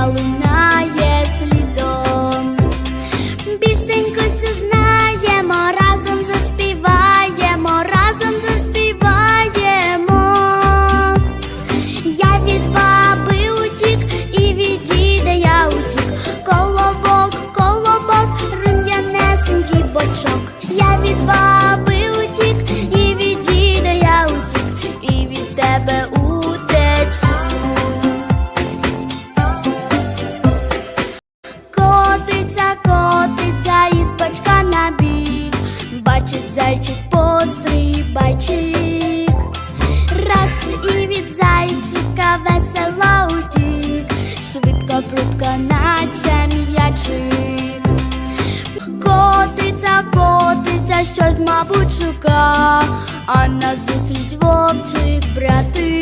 музика лунає знаємо, разом заспіваємо, разом заспіваємо. Я від баби утік і від діда я утік. Колобок, колобок, рум'янесенький бочок. Бачить зайчик пострибайчик. Раз і від зайчика весело утік, швидко прутко, наче м'ячик. Котиться, котиться, щось, мабуть, шука, а назустріч вовчик братик.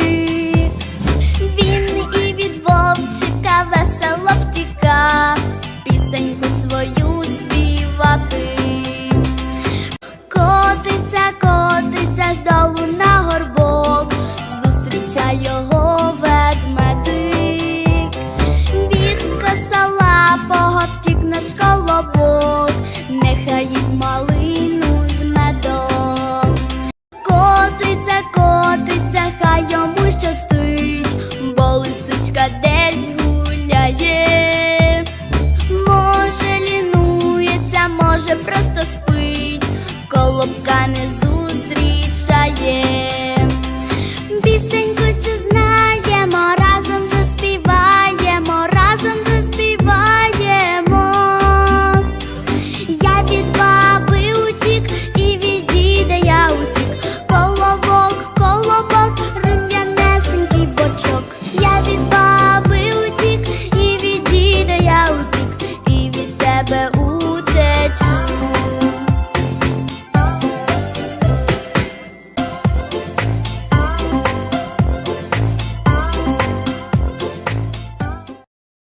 las.